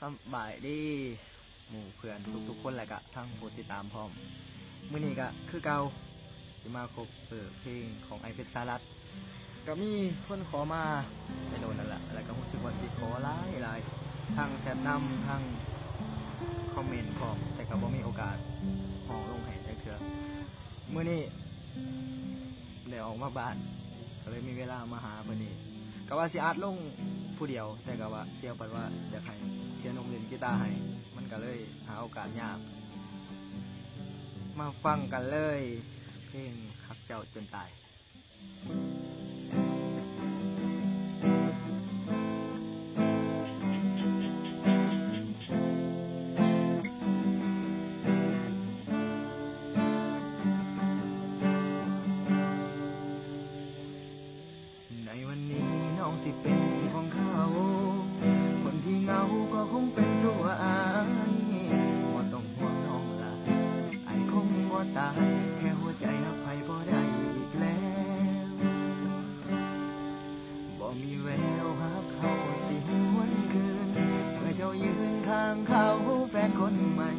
สบายดีหมู่เพื่อนทุกๆคนแหละกะทั้งผู้ติดตามพร้อมมื้อนี้ก็คือเก่าสิมาครบเปิดเพลงของไอเพชรสารัตก็มีคนขอมาไปโดนนั่นแหละแล้วก็รู้สึกว่าสิขอหลายหลายทั้งแชทนำทั้งคอมเมนต์พร้อมแต่ก็บ่มีโอกาสห้องลงให้จักเทื่อมื้อนี้ได้ออกมาบ้านก็เลยมีเวลามาหาเพิ่นนี่ก็ว่าสิอัดลง ผู้เดียวแต่ก็ว่าเชียวปันว่าอยากให้เชียนมเล่นกีตาร์ให้มันก็เลยหาโอกาสยากมาฟังกันเลย เพลงหักเจ้าจนตายในวันนี้น้องสิเป็น ตาย แค่หัวใจอภัยบ่ได้อีกแล้วบ่มีแววหักเขาสิหวนคืนเมื่อเจ้ายืนข้างเขาแฟนคนใหม่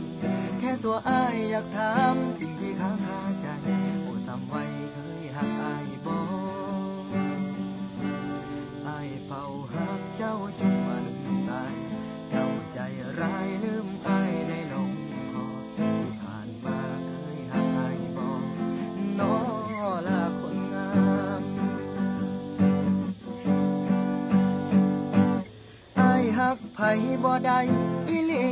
แค่ตัวอายอยากถามสิ่งที่ค้างคาใจโอ้ซ้ำไว้เคยหักอายบ่อายเฝ้าหักเจ้าจน กไผบ่ได้อีหลี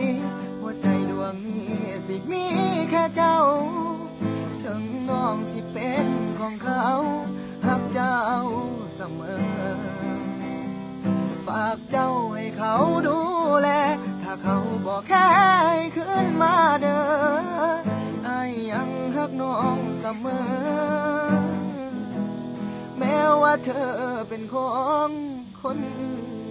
หัวใจดวงนี้สิมีแค่เจ้า ถึงน้องสิเป็นของเขาหักเจ้าเสมอ ฝากเจ้าให้เขาดูแล ถ้าเขาบอกแค่ขึ้นมาเด้อไอ้ายยังหักน้องเสมอ แม้ว่าเธอเป็นของคนอื่น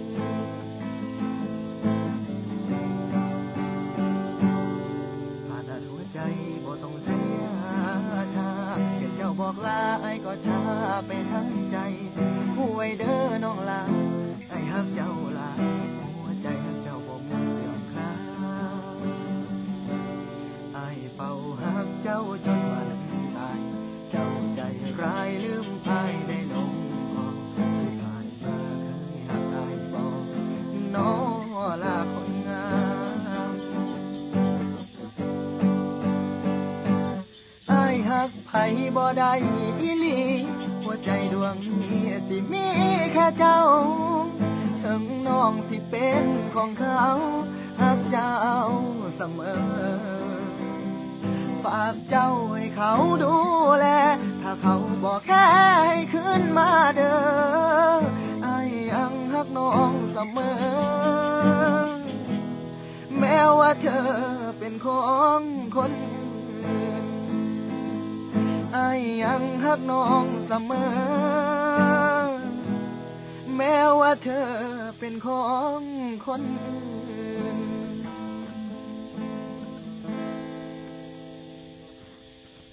อกลาไอ้ก็ชาไปทั้งใจห่วยเด้อน้องลาไอ้ฮักเจ้าลาหัวใจฮักเจ้าบ่มีเสื่อมคลาไอ้เฝ้าฮักเจ้าจนวันตายเจ้าใจร้ายลืม กไผบ่ได้อีหลีหัวใจดวงนี้สิมีแค่เจ้าถึงน้องสิเป็นของเขาหักเจ้าเสมอ ฝากเจ้าให้เขาดูแล ถ้าเขาบอกแค่ให้ขึ้นมาเด้อไอายยังหักน้องเสมอ แม้ว่าเธอเป็นของคนอื่นายยังหักน้องเสมอ แม้ว่าเธอเป็นของคนอื่น